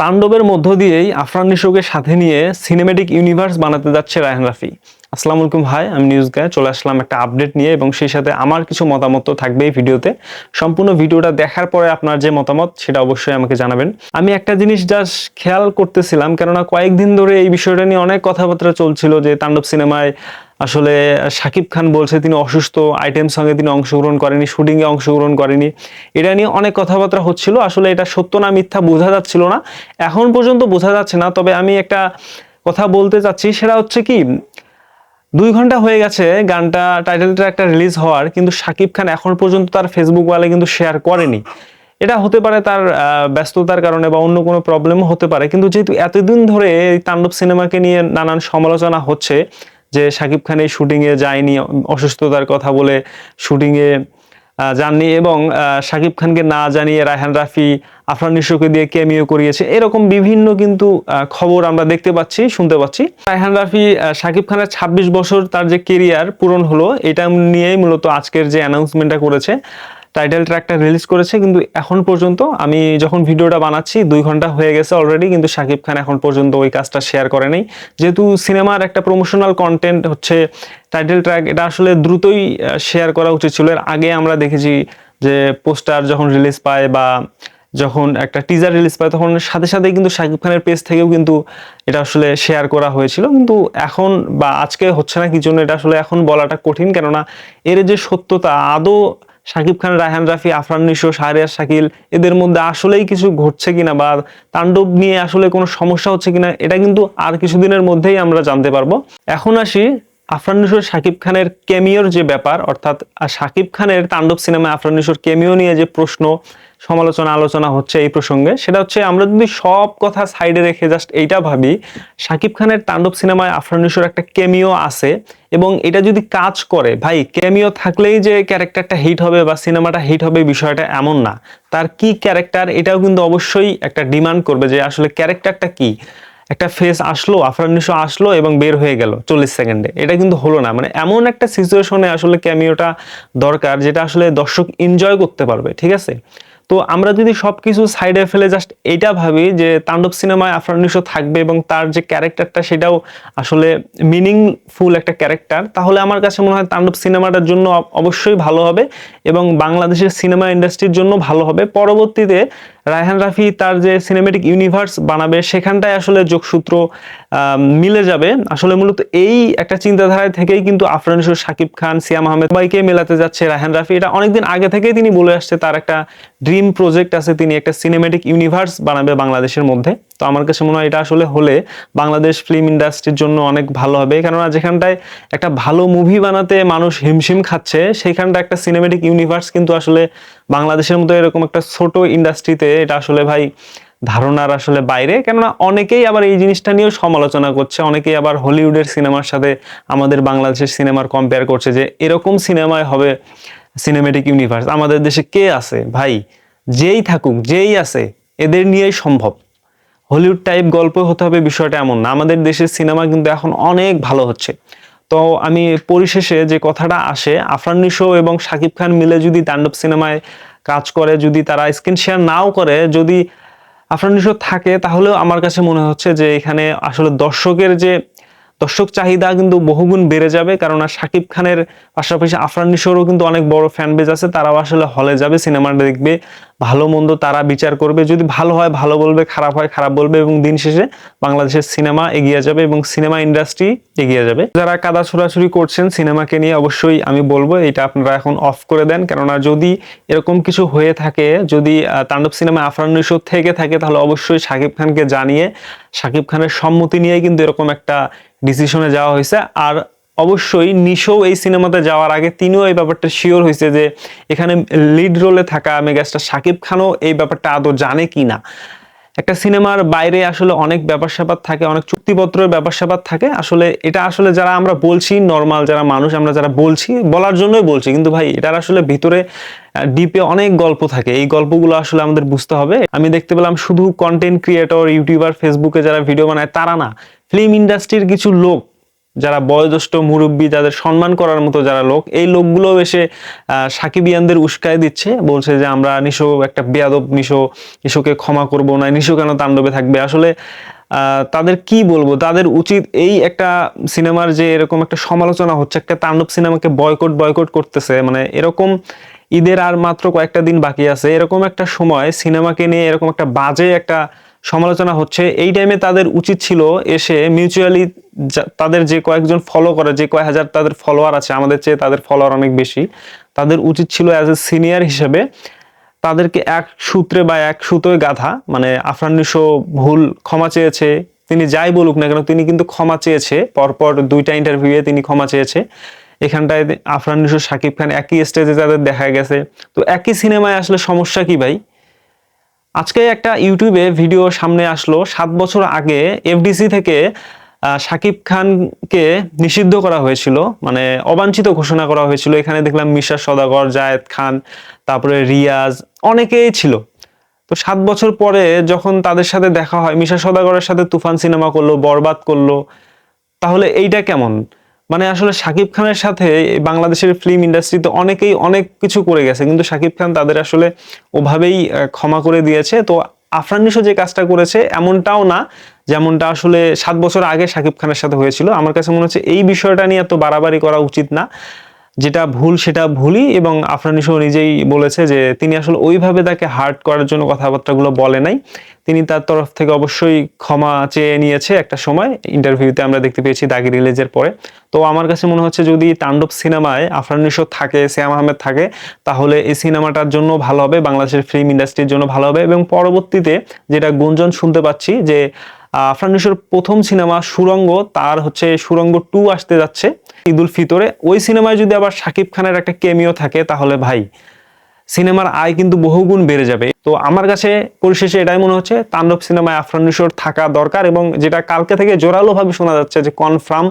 তাণ্ডবের মধ্য দিয়েই আফরান নিশোকে সাথে নিয়ে সিনেমেটিক ইউনিভার্স বানাতে যাচ্ছে রায়হান রাফি। আসসালামু আলাইকুম ভাই, আমি নিউজ গায়ে চলে আসলাম একটা আপডেট নিয়ে এবং সেই সাথে আমার কিছু মতামত থাকবে এই ভিডিওতে। সম্পূর্ণ ভিডিওটা দেখার পরে আপনার যে মতামত, সেটা অবশ্যই আমাকে জানাবেন। আমি একটা জিনিস জাস্ট খেয়াল করতেছিলাম, কেননা কয়েকদিন ধরে এই বিষয়টা নিয়ে অনেক কথাবার্তা চলছিল যে তাণ্ডব সিনেমায় আসলে শাকিব খান বলছে তিনি অসুস্থ, আইটেম সঙ্গে তিনি অংশগ্রহণ করেনি শুটিংয়ে অংশগ্রহণ করেনি। এটা নিয়ে অনেক কথাবার্তা হচ্ছিল, আসলে এটা সত্য না মিথ্যা বোঝা যাচ্ছিল না। এখন পর্যন্ত বোঝা যাচ্ছে না, তবে আমি একটা কথা বলতে চাচ্ছি, সেটা হচ্ছে কি, দুই ঘণ্টা হয়ে গেছে, গানটা, টাইটেলটা একটা রিলিজ হওয়ার, কিন্তু শাকিব খান এখন পর্যন্ত তার ফেসবুক ওয়ালে কিন্তু শেয়ার করেনি। এটা হতে পারে তার ব্যস্ততার কারণে বা অন্য কোনো প্রবলেমও হতে পারে, কিন্তু যেহেতু এতদিন ধরে এই তাণ্ডব সিনেমাকে নিয়ে নানান সমালোচনা হচ্ছে যে শাকিব খান এই শুটিংয়ে যায়নি, অসুস্থতার কথা বলে শুটিংয়ে যাননি এবং শাকিব খানকে না জানিয়ে রায়হান রাফি আফরান নিশোকে দিয়ে কেমিও করিয়েছে, এরকম বিভিন্ন কিন্তু খবর আমরা দেখতে পাচ্ছি, শুনতে পাচ্ছি। রায়হান রাফি শাকিব খানের ২৬ বছর তার যে কেরিয়ার পূরণ হলো, এটা নিয়েই মূলত আজকের যে অ্যানাউন্সমেন্টটা করেছে টাইটেল ট্র্যাকটা রিলিজ করেছে, কিন্তু এখন পর্যন্ত আমি যখন ভিডিওটা বানাচ্ছি, দুই ঘণ্টা হয়ে গেছে অলরেডি কিন্তু শাকিব খান এখন পর্যন্ত ওই কাজটা শেয়ার করে নেই। যেহেতু সিনেমার একটা প্রমোশনাল কন্টেন্ট হচ্ছে টাইটেল ট্র্যাক এটা আসলে দ্রুতই শেয়ার করা উচিত ছিল। এর আগে আমরা দেখেছি যে পোস্টার যখন রিলিজ পায় বা যখন একটা টিজার রিলিজ পায়, তখন সাথে সাথে কিন্তু শাকিব খানের পেজ থেকেও কিন্তু এটা আসলে শেয়ার করা হয়েছিল। কিন্তু এখন বা আজকে হচ্ছে না, কি জন্য এটা আসলে এখন বলাটা কঠিন। কেননা এর যে সত্যতা, আদৌ শাকিব খান, রায়হান রাফি, আফরান নিশো, শাহরিয়ার শাকিল, এদের মধ্যে আসলেই কিছু ঘটছে কিনা বা তাণ্ডব নিয়ে আসলে কোনো সমস্যা হচ্ছে কিনা, এটা কিন্তু আর কিছুদিনের মধ্যেই আমরা জানতে পারব। এখন আসি আফরান নিশোর শাকিব খানের কেমিওর যে ব্যাপার, অর্থাৎ শাকিব খানের তাণ্ডব সিনেমায় আফরান নিশোর কেমিও নিয়ে যে প্রশ্ন সমালোচনা, আলোচনা হচ্ছে এই প্রসঙ্গে। সেটা হচ্ছে আমরা যদি সব কথা সাইডে রেখে জাস্ট এইটা ভাবি শাকিব খানের তাণ্ডব সিনেমায় আফরানিশোর একটা কেমিও আছে এবং এটা যদি কাজ করে, ভাই কেমিও থাকলেই যে ক্যারেক্টারটা হিট হবে বা সিনেমাটা হিট হবে বিষয়টা এমন না। তার কি ক্যারেক্টার এটাও কিন্তু অবশ্যই একটা ডিমান্ড করবে যে আসলে ক্যারেক্টারটা কি। একটা ফেস আসলো, আফরান নিশো আসলো এবং বের হয়ে গেল চল্লিশ সেকেন্ডে এটা কিন্তু হলো না। মানে এমন একটা সিচুয়েশনে আসলে ক্যামিওটা দরকার যেটা আসলে দর্শক এনজয় করতে পারবে, ঠিক আছে? তো আমরা যদি সব সবকিছু সাইডে ফেলে জাস্ট এটা ভাবি যে তাণ্ডব সিনেমায় আফরান থাকবে এবং তার যে ক্যারেক্টারটা সেটাও আসলে মিনিংফুল একটা ক্যারেক্টার তাহলে আমার কাছে মনে হয় তাণ্ডব সিনেমাটার জন্য অবশ্যই ভালো হবে এবং বাংলাদেশের সিনেমা ইন্ডাস্ট্রির জন্য ভালো হবে। পরবর্তীতে রায়হান রাফি তার যে সিনেমেটিক ইউনিভার্স বানাবে, সেখানটায় আসলে যোগসূত্র মিলে যাবে। আসলে মূলত এই একটা চিন্তাধারায় থেকেই কিন্তু আফরান নিশো শাকিব খান, সিয়াম আহমেদ সবাইকে মেলাতে যাচ্ছে রায়হান রাফি। এটা অনেকদিন আগে থেকেই তিনি বলে আসছে, তার একটা ড্রিম প্রজেক্ট আছে, তিনি একটা সিনেমেটিক ইউনিভার্স বানাবে বাংলাদেশের মধ্যে। তো আমার কাছে মনে হয় এটা আসলে হলে বাংলাদেশ ফিল্ম ইন্ডাস্ট্রির জন্য অনেক ভালো হবে। কেননা যেখানটায় একটা ভালো মুভি বানাতে মানুষ হিমশিম খাচ্ছে সেইখানটা একটা সিনেমেটিক ইউনিভার্স কিন্তু আসলে বাংলাদেশের মতো এরকম একটা ছোট ইন্ডাস্ট্রিতে এটা আসলে ভাই ধারণার আসলে বাইরে। কেননা অনেকেই আবার এই জিনিসটা নিয়েও সমালোচনা করছে। অনেকেই আবার হলিউডের সিনেমার সাথে আমাদের বাংলাদেশের সিনেমার কম্পেয়ার করছে যে এরকম সিনেমায় হবে সিনেমেটিক ইউনিভার্স আমাদের দেশে কে আছে? ভাই, যেই থাকুক, যেই আছে, এদের নিয়েই সম্ভব। হলিউড টাইপ গল্প হতে হবে বিষয়টা এমন না। আমাদের দেশের সিনেমা কিন্তু এখন অনেক ভালো হচ্ছে। তো আমি পরিশেষে যে কথাটা আসে, আফরান নিশো এবং শাকিব খান মিলে যদি তাণ্ডব সিনেমায় কাজ করে, যদি তারা স্ক্রিন শেয়ার নাও করে, যদি আফরান নিশো থাকে, তাহলেও আমার কাছে মনে হচ্ছে যে এখানে আসলে দর্শকের যে দর্শক চাহিদা কিন্তু বহুগুণ বেড়ে যাবে কারণ আর শাকিব খানের পাশাপাশি আফরান নিশোরও কিন্তু অনেক বড় ফ্যান বেজ আছে, তারাও আসলে হলে যাবে সিনেমাটা দেখবে, ভালো মন্দ তারা বিচার করবে, যদি ভালো হয় ভালো বলবে, খারাপ হয় খারাপ বলবে, এবং দিন শেষে বাংলাদেশের সিনেমা এগিয়ে যাবে এবং সিনেমা ইন্ডাস্ট্রি এগিয়ে যাবে। যারা কাদা ছোড়াছুরি করছেন সিনেমাকে নিয়ে অবশ্যই আমি বলব, এটা আপনারা এখন অফ করে দেন, কেননা যদি এরকম কিছু হয়ে থাকে, যদি তাণ্ডব সিনেমা আফরান নিশো থেকে থাকে, তাহলে অবশ্যই শাকিব খানকে জানিয়ে, শাকিব খানের সম্মতি নিয়ে কিন্তু এরকম একটা ডিসিশনে যাওয়া হয়েছে। আর অবশ্যই নিশো এই সিনেমাতে যাওয়ার আগে তিনিও এই ব্যাপারটা শিওর হয়েছে যে এখানে লিড রোলে থাকা মেগাস্টার শাকিব খানও এই ব্যাপারটা আদৌ জানে কি না একটা সিনেমার বাইরে আসলে অনেক ব্যাপার স্যাপার থাকে, অনেক চুক্তিপত্রের ব্যাপার স্যাপার থাকে। আসলে এটা আসলে যারা আমরা বলছি নর্মাল যারা মানুষ, আমরা যারা বলছি, বলার জন্যই বলছি। কিন্তু ভাই, এটার আসলে ভিতরে ডিপে অনেক গল্প থাকে। এই গল্পগুলো আসলে আমাদের বুঝতে হবে। আমি দেখতে পেলাম শুধু কন্টেন্ট ক্রিয়েটর ইউটিউবার ফেসবুকে যারা ভিডিও বানায়, তারা না। ফিল্ম ইন্ডাস্ট্রির কিছু লোক, যারা বয়োজ্যেষ্ঠ মুরব্বী যাদের সম্মান করার মতো যারা লোক, এই লোকগুলো এসে সাকিবিয়ানদের উস্কায় দিচ্ছে, বলছে যে আমরা নিশো, একটা বেয়াদব নিশো, নিশোকে ক্ষমা করব না, নিশো কেন তাণ্ডবে থাকবে? আসলে তাদের কি বলব? তাদের উচিত এই একটা সিনেমার যে এরকম একটা সমালোচনা হচ্ছে, একটা তাণ্ডব সিনেমাকে বয়কট বয়কট করতেছে মানে এরকম ঈদের আর মাত্র কয়েকটা দিন বাকি আছে, এরকম একটা সময় সিনেমাকে নিয়ে এরকম একটা বাজে একটা সমালোচনা হচ্ছে। এই টাইমে তাদের উচিত ছিল এসে মিউচুয়ালি তাদের যে কয়েকজন ফলো করে, যে কয়েক হাজার তাদের ফলোয়ার আছে, আমাদের চেয়ে তাদের ফলোয়ার অনেক বেশি, তাদের উচিত ছিল অ্যাজ এ সিনিয়র হিসেবে তাদেরকে এক সূত্রে বা এক সুতোয় গাধা মানে আফরান নিশো ভুল ক্ষমা চেয়েছে, তিনি যাই বলুক না কেন, তিনি কিন্তু ক্ষমা চেয়েছে, পরপর দুইটা ইন্টারভিউয়ে তিনি ক্ষমা চেয়েছে। এখানটায় আফরান নিশো শাকিব খান একই স্টেজে তাদের দেখা গেছে। তো একই সিনেমায় আসলে সমস্যা কি ভাই? আজকে একটা ইউটিউবে ভিডিও সামনে আসলো। সাত বছর আগে এফডিসি থেকে শাকিব খানকে নিষিদ্ধ করা হয়েছিল। মানে অবাঞ্ছিত ঘোষণা করা হয়েছিল। এখানে দেখলাম মিশা সদাগর, জায়েদ খান, তারপরে রিয়াজ অনেকেই ছিল। তো সাত বছর পরে যখন তাদের সাথে দেখা হয়, মিশা সদাগরের সাথে তুফান সিনেমা করল, বরবাদ করল, তাহলে এইটা কেমন? মানে আসলে শাকিব খানের সাথে বাংলাদেশের ফিল্ম ইন্ডাস্ট্রিতে অনেকেই অনেক কিছু করে গেছে, কিন্তু শাকিব খান তাদের আসলে ওভাবেই ক্ষমা করে দিয়েছে। তো আফরানিসও যে কাজটা করেছে এমনটাও না, যেমনটা আসলে সাত বছর আগে শাকিব খানের সাথে হয়েছিল। আমার কাছে মনে হচ্ছে এই বিষয়টা নিয়ে এত বাড়াবাড়ি করা উচিত না। যেটা ভুল সেটা ভুলই এবং আফরান নিশো নিজেই বলেছে যে তিনি আসলে ওইভাবে তাকে হার্ট করার জন্য কথাবার্তাগুলো বলে নাই। তিনি তার তরফ থেকে অবশ্যই ক্ষমা চেয়ে নিয়েছে একটা সময়। ইন্টারভিউতে আমরা দেখতে পেয়েছি দাগি রিলিজের পরে। তো আমার কাছে মনে হচ্ছে যদি তাণ্ডব সিনেমায় আফরান নিশো থাকে শ্যাম আহমেদ থাকে, তাহলে এই সিনেমাটার জন্য ভালো হবে, বাংলাদেশের ফিল্ম ইন্ডাস্ট্রির জন্য ভালো হবে এবং পরবর্তীতে যেটা গুঞ্জন শুনতে পাচ্ছি যে আফরান প্রথম সিনেমা সুরঙ্গ, তার হচ্ছে সুরঙ্গ টু আসতে যাচ্ছে ঈদুল ফিতরে। ওই সিনেমায় যদি আবার শাকিব খানের একটা কেমিও থাকে, তাহলে ভাই, সিনেমার আয় কিন্তু বহুগুণ বেড়ে যাবে। তো আমার কাছে পরিশেষে এটাই মনে হচ্ছে, তাণ্ডব সিনেমায় আফরান নিশোর থাকা দরকার এবং যেটা কালকে থেকে জোরালো ভাবে শোনা যাচ্ছে যে কনফার্ম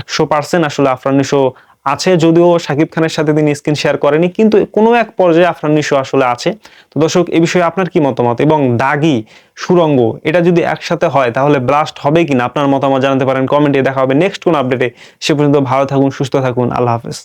একশো পার্সেন্ট আসলে আফরান নিশো আছে যদিও শাকিব খানের সাথে তিনি স্ক্রিন শেয়ার করেনি, কিন্তু কোনো এক পর্যায়ে আফরান নিশো আসলে আছে। তো দর্শক, এ বিষয়ে আপনার কি মতামত? এবং দাগি, সুরঙ্গ, এটা যদি একসাথে হয়, তাহলে ব্লাস্ট হবে কিনা? আপনার মতামত জানাতে পারেন কমেন্টে দেখা হবে। নেক্সট কোন আপডেটে সে পর্যন্ত ভালো থাকুন, সুস্থ থাকুন, আল্লাহ হাফেজ।